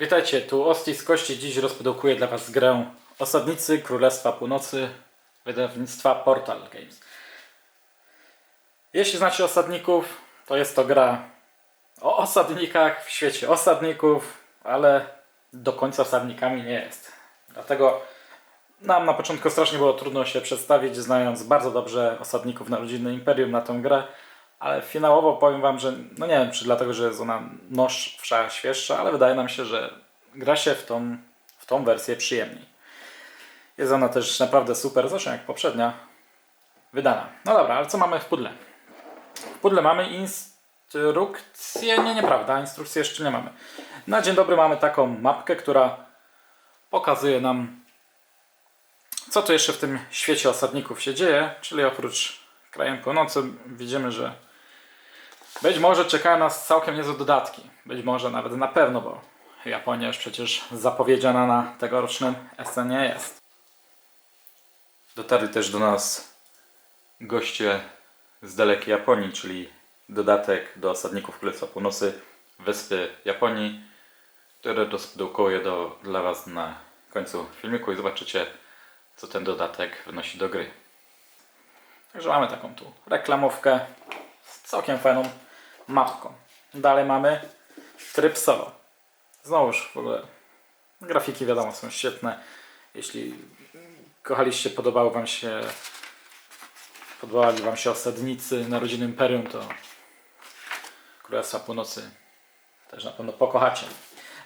Witajcie, tu Osti z Kości. Dziś rozprodukuję dla Was grę Osadnicy Królestwa Północy wydawnictwa Portal Games. Jeśli znacie osadników, to jest to gra o osadnikach w świecie osadników, ale do końca osadnikami nie jest. Dlatego nam na początku strasznie było trudno się przedstawić, znając bardzo dobrze osadników Narodziny Imperium na tę grę, ale finałowo powiem Wam, że no nie wiem, czy dlatego, że jest ona nowsza, świeższa, ale wydaje nam się, że gra się w tą, w tą wersję przyjemniej. Jest ona też naprawdę super, zresztą jak poprzednia, wydana. No dobra, ale co mamy w pudle? W pudle mamy instrukcję, nie, nieprawda, instrukcję jeszcze nie mamy. Na dzień dobry mamy taką mapkę, która pokazuje nam co tu jeszcze w tym świecie osadników się dzieje, czyli oprócz krajem północy widzimy, że być może czekają nas całkiem niezłe dodatki. Być może nawet na pewno, bo Japonia już przecież zapowiedziana na tegorocznym SN jest. Dotarli też do nas goście z dalekiej Japonii, czyli dodatek do osadników Królestwa Północy Wyspy Japonii, które rozprodukuję do, dla Was na końcu filmiku i zobaczycie, co ten dodatek wnosi do gry. Także mamy taką tu reklamówkę z całkiem fajną mapką. Dalej mamy tryb solo. Znowuż w ogóle grafiki wiadomo są świetne. Jeśli kochaliście, podobały Wam się podobali Wam się osadnicy Narodziny Imperium, to Królestwa Północy też na pewno pokochacie.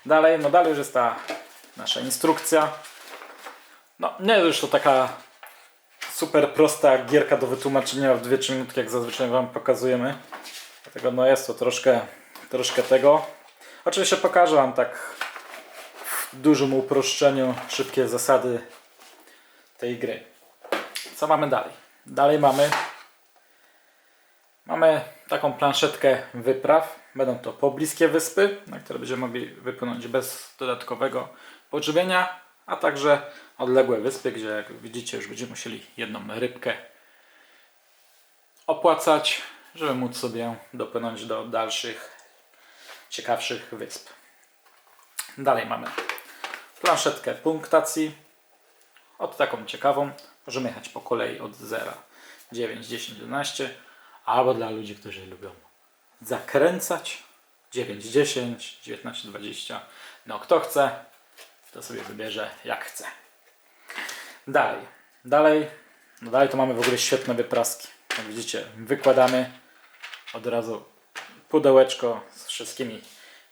Dalej, no dalej już jest ta nasza instrukcja. No nie już to taka super prosta gierka do wytłumaczenia w 2-3 minutki, jak zazwyczaj Wam pokazujemy. Dlatego no jest to troszkę, troszkę tego. Oczywiście pokażę Wam tak w dużym uproszczeniu szybkie zasady tej gry. Co mamy dalej? Dalej mamy mamy taką planszetkę wypraw. Będą to pobliskie wyspy, na które będziemy mogli wypłynąć bez dodatkowego pożywienia, a także odległe wyspy, gdzie jak widzicie już będziemy musieli jedną rybkę opłacać, żeby móc sobie dopłynąć do dalszych, ciekawszych wysp. Dalej mamy planszetkę punktacji. Od taką ciekawą możemy jechać po kolei od 0, 9, 10, 11, albo dla ludzi, którzy lubią zakręcać 9, 10, 19, 20. No kto chce, to sobie wybierze jak chce. Dalej, dalej, no dalej to mamy w ogóle świetne wypraski. Jak widzicie, wykładamy od razu pudełeczko z wszystkimi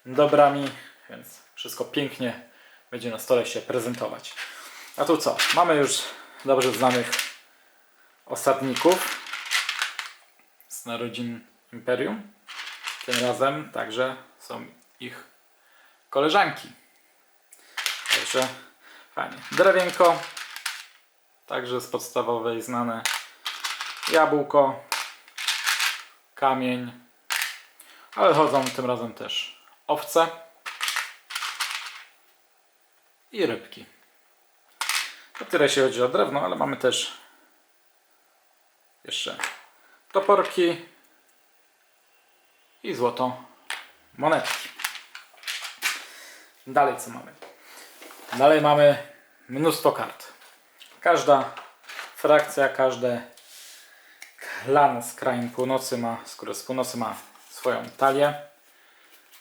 dobrami, więc wszystko pięknie będzie na stole się prezentować. A tu co? Mamy już dobrze znanych osadników z narodzin Imperium. Tym razem także są ich koleżanki. Także fajnie. Drewienko, także z podstawowej znane jabłko, kamień, ale chodzą tym razem też owce i rybki. To tyle jeśli chodzi o drewno, ale mamy też jeszcze toporki i złoto monetki. Dalej co mamy? Dalej mamy mnóstwo kart. Każda frakcja, każdy klan z krajem północy ma, skoro z północy ma swoją talię.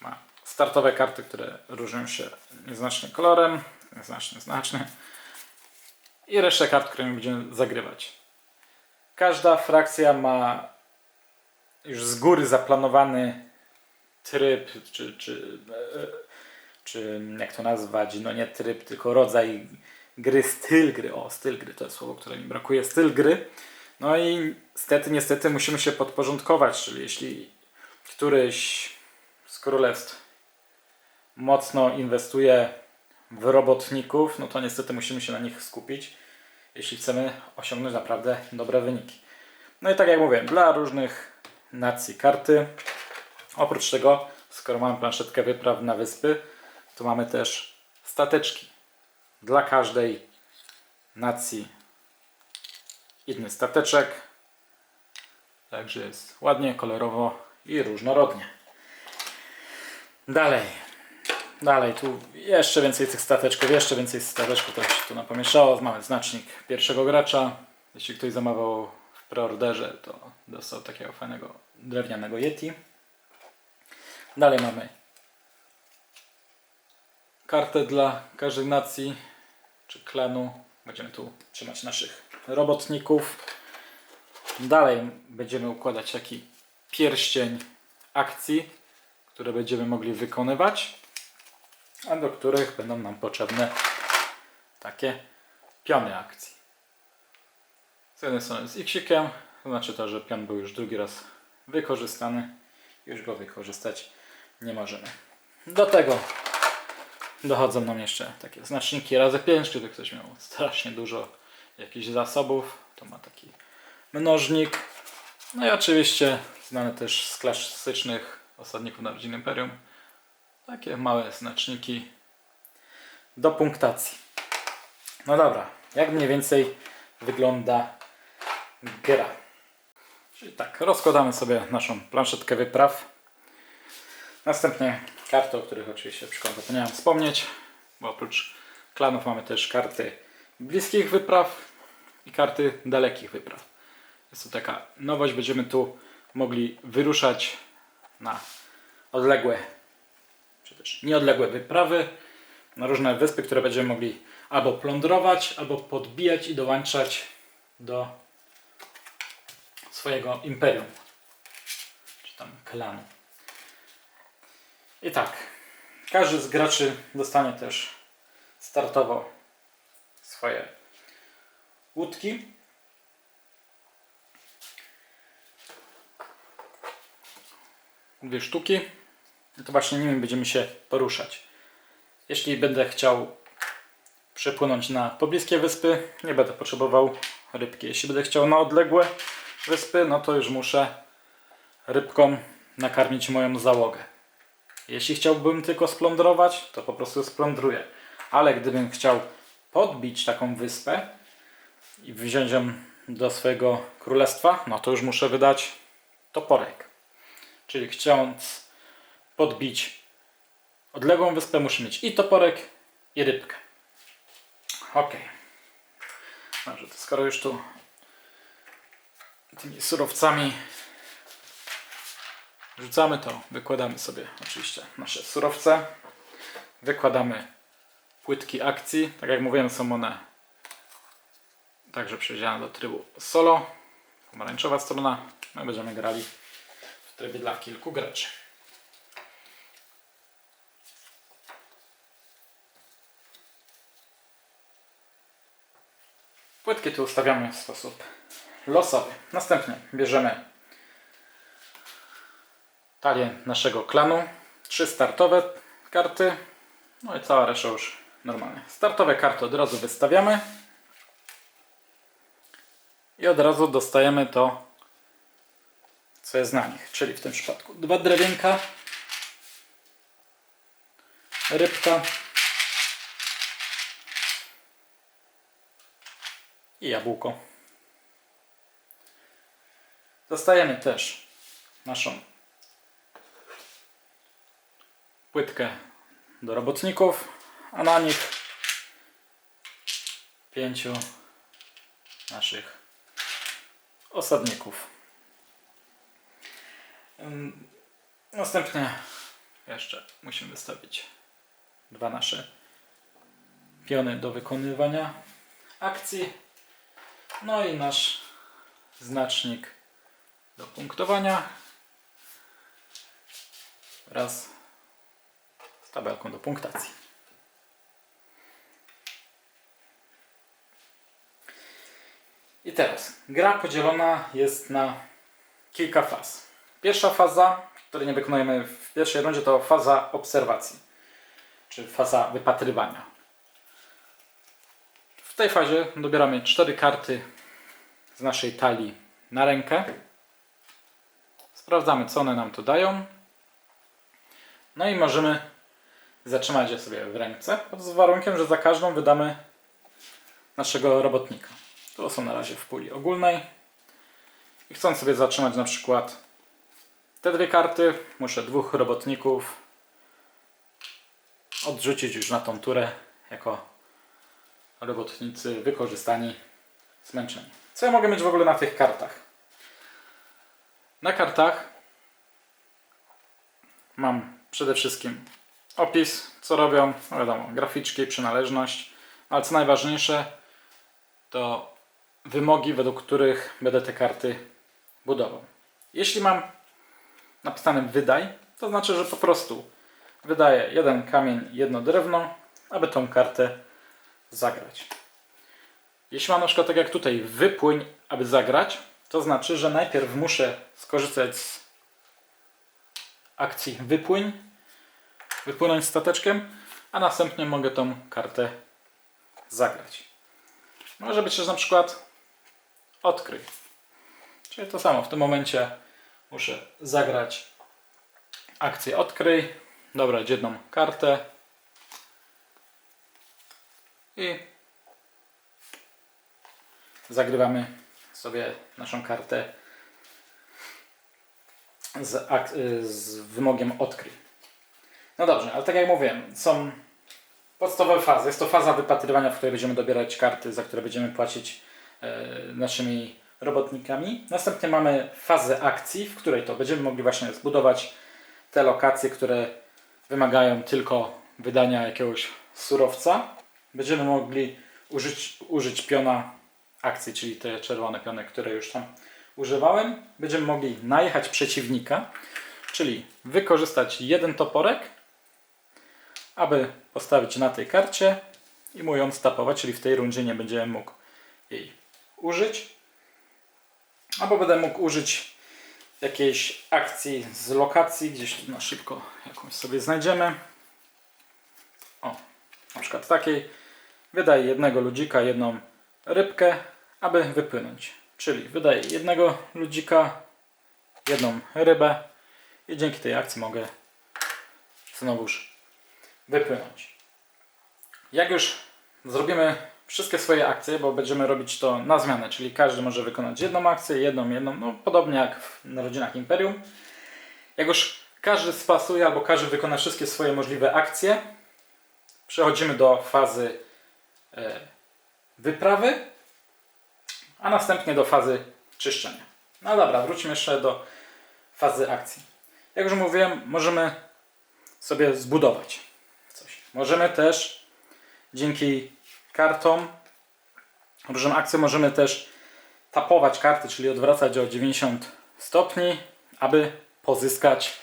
Ma startowe karty, które różnią się nieznacznie kolorem, nieznacznie znacznie. I resztę kart, którymi będziemy zagrywać. Każda frakcja ma już z góry zaplanowany tryb, czy, czy, e, czy jak to nazwać, no nie tryb, tylko rodzaj gry, styl gry. O, styl gry to jest słowo, które mi brakuje. Styl gry. No i niestety, niestety musimy się podporządkować, czyli jeśli któryś z królestw mocno inwestuje w robotników, no to niestety musimy się na nich skupić, jeśli chcemy osiągnąć naprawdę dobre wyniki. No i tak jak mówię, dla różnych nacji karty. Oprócz tego, skoro mamy planszetkę wypraw na wyspy, to mamy też stateczki. Dla każdej nacji inny stateczek. Także jest ładnie, kolorowo i różnorodnie. Dalej. Dalej, tu Jeszcze więcej tych stateczków, jeszcze więcej stateczków, to się tu napomieszało. Mamy znacznik pierwszego gracza. Jeśli ktoś zamawiał w preorderze, to dostał takiego fajnego drewnianego Yeti. Dalej mamy kartę dla każdej nacji czy klanu. Będziemy tu trzymać naszych robotników. Dalej będziemy układać taki pierścień akcji, które będziemy mogli wykonywać, a do których będą nam potrzebne takie piony akcji. Z jednej strony z X-ikiem, to znaczy to, że pion był już drugi raz wykorzystany, już go wykorzystać nie możemy. Do tego dochodzą nam jeszcze takie znaczniki razy 5, kiedy ktoś miał strasznie dużo jakichś zasobów, to ma taki mnożnik. No i oczywiście znane też z klasycznych osadników Narodzin Imperium takie małe znaczniki do punktacji. No dobra, jak mniej więcej wygląda gra. Czyli tak, rozkładamy sobie naszą planszetkę wypraw. Następnie karty, o których oczywiście przykład zapomniałem wspomnieć, bo oprócz klanów mamy też karty bliskich wypraw i karty dalekich wypraw. Jest to taka nowość, będziemy tu mogli wyruszać na odległe, czy też nieodległe wyprawy, na różne wyspy, które będziemy mogli albo plądrować, albo podbijać i dołączać do swojego imperium, czy tam klanu. I tak, każdy z graczy dostanie też startowo swoje łódki. Dwie sztuki. I to właśnie nimi będziemy się poruszać. Jeśli będę chciał przepłynąć na pobliskie wyspy, nie będę potrzebował rybki. Jeśli będę chciał na odległe wyspy, no to już muszę rybką nakarmić moją załogę. Jeśli chciałbym tylko splądrować, to po prostu splądruję. Ale gdybym chciał podbić taką wyspę i ją do swojego królestwa, no to już muszę wydać toporek. Czyli chcąc podbić odległą wyspę, muszę mieć i toporek, i rybkę. Ok. Dobrze, to skoro już tu tymi surowcami rzucamy, to wykładamy sobie oczywiście nasze surowce. Wykładamy płytki akcji. Tak jak mówiłem, są one także przewidziane do trybu solo. Pomarańczowa strona. My będziemy grali w trybie dla kilku graczy. Płytki tu ustawiamy w sposób losowy. Następnie bierzemy talię naszego klanu, trzy startowe karty, no i cała reszta już normalnie. Startowe karty od razu wystawiamy i od razu dostajemy to, co jest na nich, czyli w tym przypadku dwa drewienka, rybka i jabłko. Dostajemy też naszą płytkę do robotników, a na nich pięciu naszych osadników. Następnie jeszcze musimy wystawić dwa nasze piony do wykonywania akcji. No i nasz znacznik do punktowania wraz z tabelką do punktacji. I teraz gra podzielona jest na kilka faz. Pierwsza faza, której nie wykonujemy w pierwszej rundzie, to faza obserwacji, czy faza wypatrywania. W tej fazie dobieramy cztery karty z naszej talii na rękę. Sprawdzamy, co one nam tu dają. No i możemy zatrzymać je sobie w ręce, pod warunkiem, że za każdą wydamy naszego robotnika. To są na razie w puli ogólnej. I chcąc sobie zatrzymać na przykład te dwie karty, muszę dwóch robotników odrzucić już na tą turę jako robotnicy wykorzystani, zmęczeni. Co ja mogę mieć w ogóle na tych kartach? Na kartach mam przede wszystkim opis, co robią, no wiadomo, graficzki, przynależność, ale co najważniejsze to wymogi, według których będę te karty budował. Jeśli mam napisane wydaj, to znaczy, że po prostu wydaję jeden kamień, jedno drewno, aby tą kartę zagrać. Jeśli mam na przykład tak jak tutaj wypłyń, aby zagrać, to znaczy, że najpierw muszę skorzystać z akcji wypłyń, wypłynąć stateczkiem, a następnie mogę tą kartę zagrać. Może być też na przykład odkryj. Czyli to samo, w tym momencie muszę zagrać akcję odkryj, dobrać jedną kartę i zagrywamy sobie naszą kartę z, y, z wymogiem odkryj. No dobrze, ale tak jak mówiłem, są podstawowe fazy. Jest to faza wypatrywania, w której będziemy dobierać karty, za które będziemy płacić naszymi robotnikami. Następnie mamy fazę akcji, w której to będziemy mogli właśnie zbudować te lokacje, które wymagają tylko wydania jakiegoś surowca. Będziemy mogli użyć, użyć piona akcji, czyli te czerwone piony, które już tam używałem. Będziemy mogli najechać przeciwnika, czyli wykorzystać jeden toporek, aby postawić na tej karcie i mu ją stapować, czyli w tej rundzie nie będziemy mógł jej użyć. Albo będę mógł użyć jakiejś akcji z lokacji, gdzieś na szybko jakąś sobie znajdziemy. O, na przykład takiej. Wydaję jednego ludzika, jedną rybkę, aby wypłynąć. Czyli wydaję jednego ludzika, jedną rybę i dzięki tej akcji mogę znowuż wypłynąć. Jak już zrobimy wszystkie swoje akcje, bo będziemy robić to na zmianę, czyli każdy może wykonać jedną akcję, jedną, jedną, no podobnie jak w Narodzinach Imperium. Jak już każdy spasuje albo każdy wykona wszystkie swoje możliwe akcje, przechodzimy do fazy e, wyprawy, a następnie do fazy czyszczenia. No dobra, wróćmy jeszcze do fazy akcji. Jak już mówiłem, możemy sobie zbudować coś. Możemy też dzięki kartom, różnym akcjom, możemy też tapować karty, czyli odwracać o 90 stopni, aby pozyskać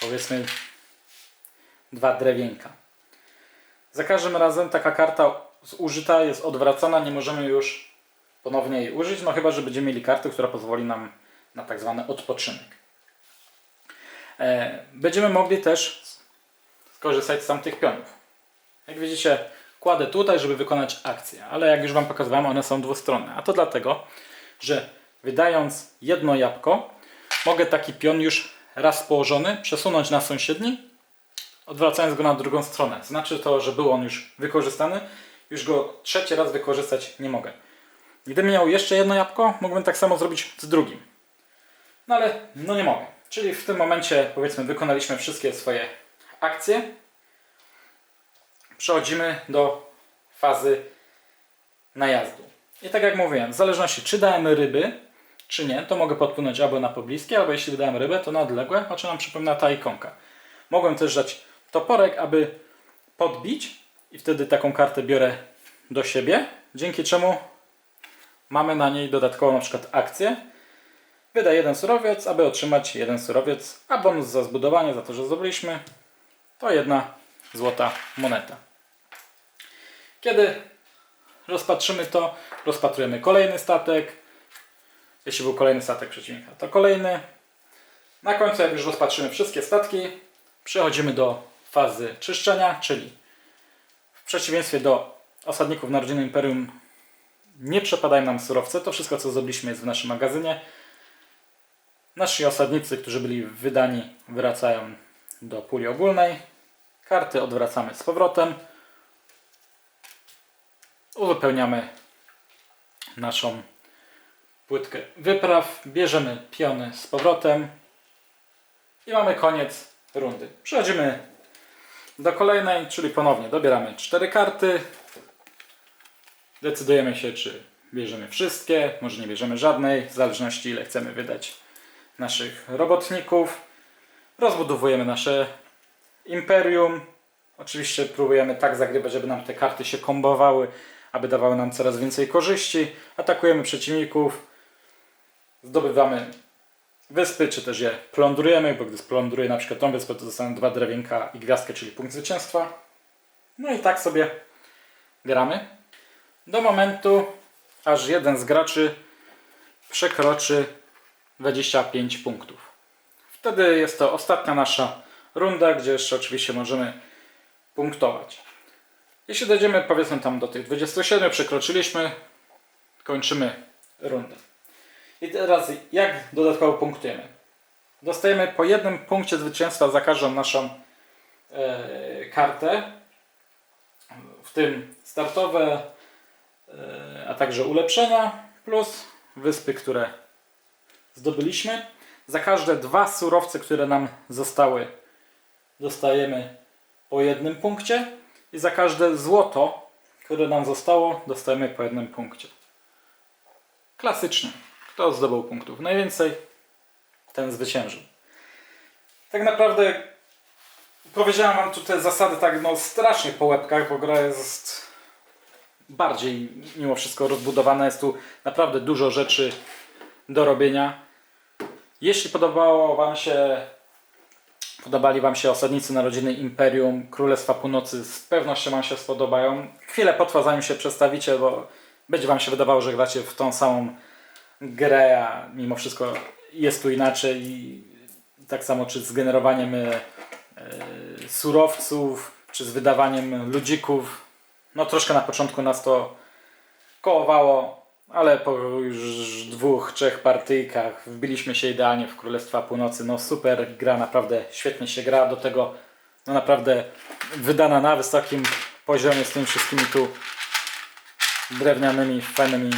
powiedzmy dwa drewienka. Za każdym razem taka karta zużyta jest odwracana, nie możemy już ponownie jej użyć, no chyba, że będziemy mieli kartę, która pozwoli nam na tak zwany odpoczynek. E, Będziemy mogli też skorzystać z tamtych pionów. Jak widzicie, kładę tutaj, żeby wykonać akcję, ale jak już Wam pokazywałem, one są dwustronne. A to dlatego, że wydając jedno jabłko, mogę taki pion już raz położony przesunąć na sąsiedni, odwracając go na drugą stronę. Znaczy to, że był on już wykorzystany, już go trzeci raz wykorzystać nie mogę. Gdybym miał jeszcze jedno jabłko, mógłbym tak samo zrobić z drugim. No ale no nie mogę. Czyli w tym momencie powiedzmy wykonaliśmy wszystkie swoje akcje. Przechodzimy do fazy najazdu. I tak jak mówiłem, w zależności czy dałem ryby, czy nie, to mogę podpłynąć albo na pobliskie, albo jeśli dałem rybę, to na odległe, o czym nam przypomina ta ikonka. Mogłem też dać toporek, aby podbić i wtedy taką kartę biorę do siebie, dzięki czemu mamy na niej dodatkową na przykład akcję. Wydaj jeden surowiec, aby otrzymać jeden surowiec, a bonus za zbudowanie, za to, że zdobyliśmy, to jedna złota moneta. Kiedy rozpatrzymy to, rozpatrujemy kolejny statek. Jeśli był kolejny statek przeciwnika, to kolejny. Na końcu, jak już rozpatrzymy wszystkie statki, przechodzimy do fazy czyszczenia, czyli w przeciwieństwie do osadników Narodziny Imperium nie przepadają nam surowce. To wszystko, co zdobyliśmy, jest w naszym magazynie. Nasi osadnicy, którzy byli wydani, wracają do puli ogólnej. Karty odwracamy z powrotem. Uzupełniamy naszą płytkę wypraw. Bierzemy piony z powrotem. I mamy koniec rundy. Przechodzimy do kolejnej, czyli ponownie dobieramy cztery karty. Decydujemy się, czy bierzemy wszystkie, może nie bierzemy żadnej, w zależności ile chcemy wydać naszych robotników. Rozbudowujemy nasze imperium. Oczywiście próbujemy tak zagrywać, żeby nam te karty się kombowały, aby dawały nam coraz więcej korzyści. Atakujemy przeciwników, zdobywamy wyspy, czy też je plądrujemy, bo gdy splądruję na przykład tą wyspę, to dostaną dwa drewienka i gwiazdkę, czyli punkt zwycięstwa. No i tak sobie gramy. Do momentu, aż jeden z graczy przekroczy 25 punktów. Wtedy jest to ostatnia nasza runda, gdzie jeszcze oczywiście możemy punktować. Jeśli dojdziemy powiedzmy tam do tych 27, przekroczyliśmy, kończymy rundę. I teraz jak dodatkowo punktujemy? Dostajemy po jednym punkcie zwycięstwa za każdą naszą e, kartę, w tym startowe, e, a także ulepszenia, plus wyspy, które zdobyliśmy. Za każde dwa surowce, które nam zostały, dostajemy po jednym punkcie i za każde złoto, które nam zostało, dostajemy po jednym punkcie. Klasycznie. Kto zdobył punktów najwięcej, ten zwyciężył. Tak naprawdę powiedziałem Wam tu te zasady tak no strasznie po łebkach, bo gra jest bardziej mimo wszystko rozbudowana. Jest tu naprawdę dużo rzeczy do robienia. Jeśli podobało Wam się Podobali Wam się osadnicy narodziny Imperium Królestwa Północy, z pewnością Wam się spodobają. Chwilę potrwa zanim się przedstawicie, bo będzie Wam się wydawało, że gracie w tą samą grę, a mimo wszystko jest tu inaczej. I tak samo czy z generowaniem e, surowców, czy z wydawaniem ludzików. No troszkę na początku nas to kołowało, ale po już dwóch, trzech partyjkach wbiliśmy się idealnie w Królestwa Północy. No super gra, naprawdę świetnie się gra. Do tego no naprawdę wydana na wysokim poziomie z tymi wszystkimi tu drewnianymi, fajnymi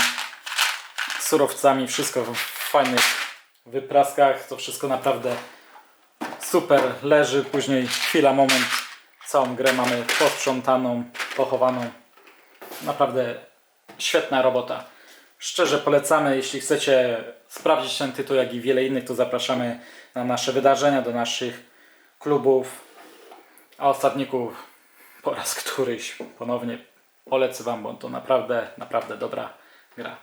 surowcami. Wszystko w fajnych wypraskach. To wszystko naprawdę super leży. Później chwila, moment. Całą grę mamy posprzątaną, pochowaną. Naprawdę świetna robota. Szczerze polecamy, jeśli chcecie sprawdzić ten tytuł, jak i wiele innych, to zapraszamy na nasze wydarzenia, do naszych klubów. A ostatników po raz któryś ponownie polecę Wam, bo to naprawdę, naprawdę dobra gra.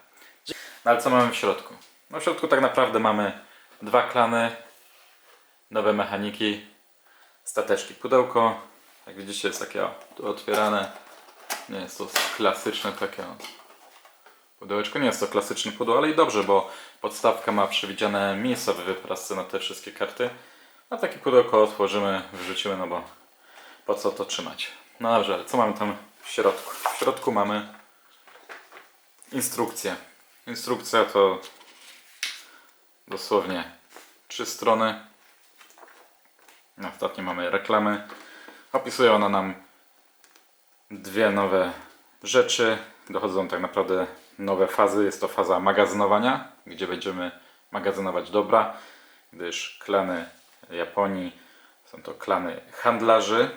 No ale co mamy w środku? No w środku tak naprawdę mamy dwa klany, nowe mechaniki, stateczki, pudełko. Jak widzicie jest takie o, tu otwierane. Nie jest to klasyczne takie o, pudełeczko. Nie jest to klasyczne pudeł, ale i dobrze, bo podstawka ma przewidziane miejsca w wyprasce na te wszystkie karty. A takie pudełko otworzymy, wrzucimy, no bo po co to trzymać? No dobrze, ale co mamy tam w środku? W środku mamy instrukcję. Instrukcja to dosłownie trzy strony. Na ostatniej mamy reklamy. Opisuje ona nam dwie nowe rzeczy. Dochodzą tak naprawdę nowe fazy. Jest to faza magazynowania, gdzie będziemy magazynować dobra, gdyż klany Japonii są to klany handlarzy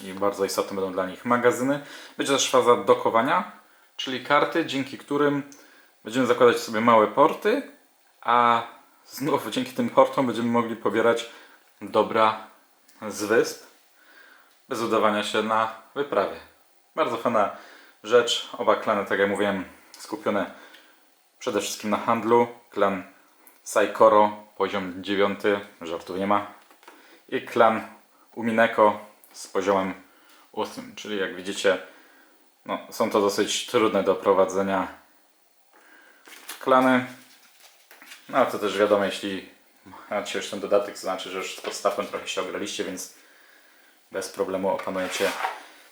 i bardzo istotne będą dla nich magazyny. Będzie też faza dokowania, czyli karty, dzięki którym będziemy zakładać sobie małe porty, a znów dzięki tym portom będziemy mogli pobierać dobra z wysp bez udawania się na wyprawie. Bardzo fajna rzecz. Oba klany, tak jak mówiłem, skupione przede wszystkim na handlu. Klan Saikoro, poziom 9, żartów nie ma. I klan Umineko z poziomem 8, czyli jak widzicie, no, są to dosyć trudne do prowadzenia klany. No ale to też wiadomo, jeśli macie już ten dodatek, to znaczy, że już z podstawką trochę się ograliście, więc bez problemu opanujecie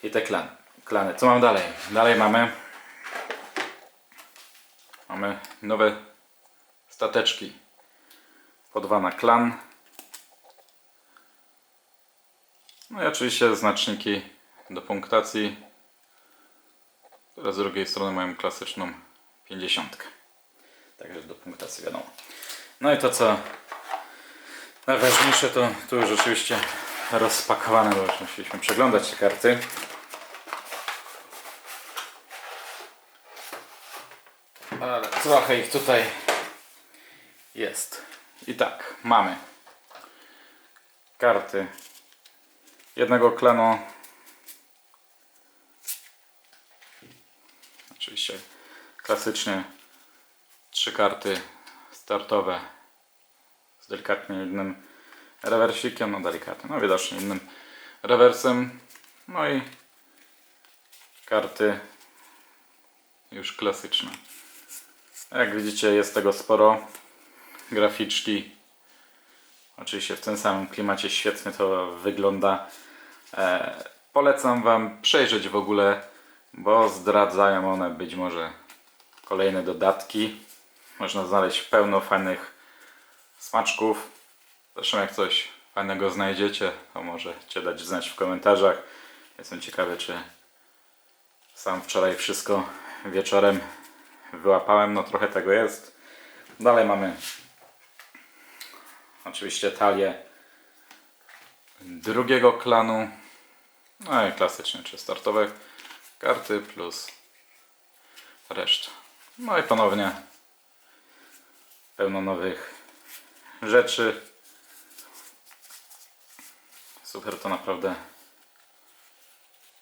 i te klany. Klany. Co mamy dalej? Dalej mamy mamy nowe stateczki po dwa na klan. No i oczywiście znaczniki do punktacji, które z drugiej strony mają klasyczną 50. Także do punktacji wiadomo. No i to co najważniejsze to tu już oczywiście rozpakowane, bo już musieliśmy przeglądać te karty. Ale trochę ich tutaj jest. I tak, mamy karty jednego klanu. Oczywiście klasycznie trzy karty startowe z delikatnie innym rewersikiem, no delikatnie, no widocznie innym rewersem. No i karty już klasyczne. Jak widzicie jest tego sporo. Graficzki Oczywiście w tym samym klimacie świetnie to wygląda. E, polecam Wam przejrzeć w ogóle, bo zdradzają one być może kolejne dodatki. Można znaleźć pełno fajnych smaczków. Zresztą jak coś fajnego znajdziecie, to możecie dać znać w komentarzach. Jestem ciekawy, czy sam wczoraj wszystko wieczorem wyłapałem. No trochę tego jest. Dalej mamy Oczywiście talię drugiego klanu. No i klasycznie trzy startowe karty plus reszta. No i ponownie pełno nowych rzeczy. Super to naprawdę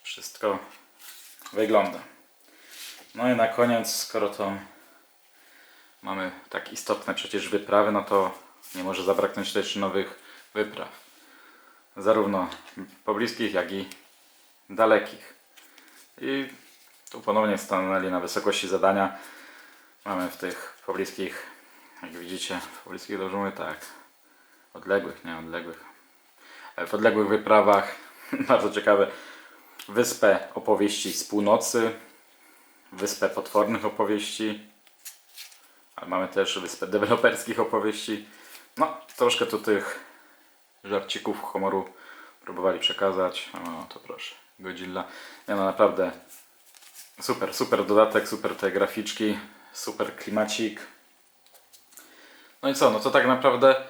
wszystko wygląda. No i na koniec, skoro to mamy tak istotne przecież wyprawy, no to nie może zabraknąć też nowych wypraw. Zarówno pobliskich, jak i dalekich. I tu ponownie stanęli na wysokości zadania. Mamy w tych pobliskich, jak widzicie, w pobliskich mówię, tak, odległych, nie odległych. E, W odległych wyprawach, bardzo ciekawe, wyspę opowieści z północy, wyspę potwornych opowieści, ale mamy też wyspę deweloperskich opowieści. No, troszkę tu tych żarcików humoru próbowali przekazać. No to proszę, Godzilla. Nie no, naprawdę super, super dodatek, super te graficzki, super klimacik. No i co, no to tak naprawdę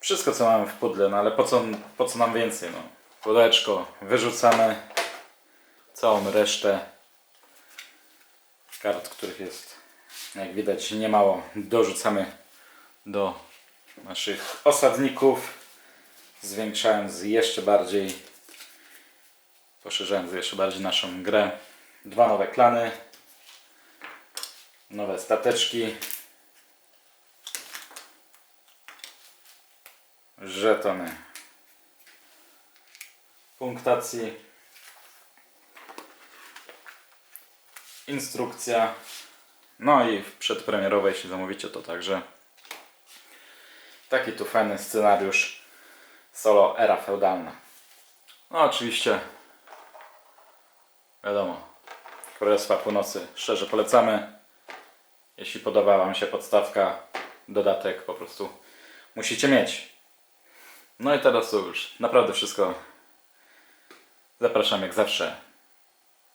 wszystko co mamy w pudle, no ale po co, po co nam więcej, no. Pudełeczko wyrzucamy, całą resztę kart, których jest jak widać niemało, dorzucamy do naszych osadników, zwiększając jeszcze bardziej, poszerzając jeszcze bardziej naszą grę. Dwa nowe klany, nowe stateczki, żetony. Punktacji, instrukcja, no i przedpremierowe, jeśli zamówicie to także Taki tu fajny scenariusz solo era feudalna. No oczywiście wiadomo Królestwa Północy szczerze polecamy. Jeśli podoba Wam się podstawka, dodatek po prostu musicie mieć. No i teraz to już naprawdę wszystko. Zapraszam jak zawsze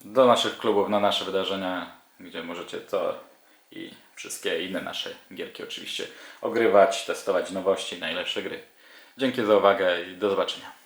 do naszych klubów, na nasze wydarzenia, gdzie możecie to i wszystkie inne nasze gierki oczywiście ogrywać, testować nowości, najlepsze gry. Dzięki za uwagę i do zobaczenia.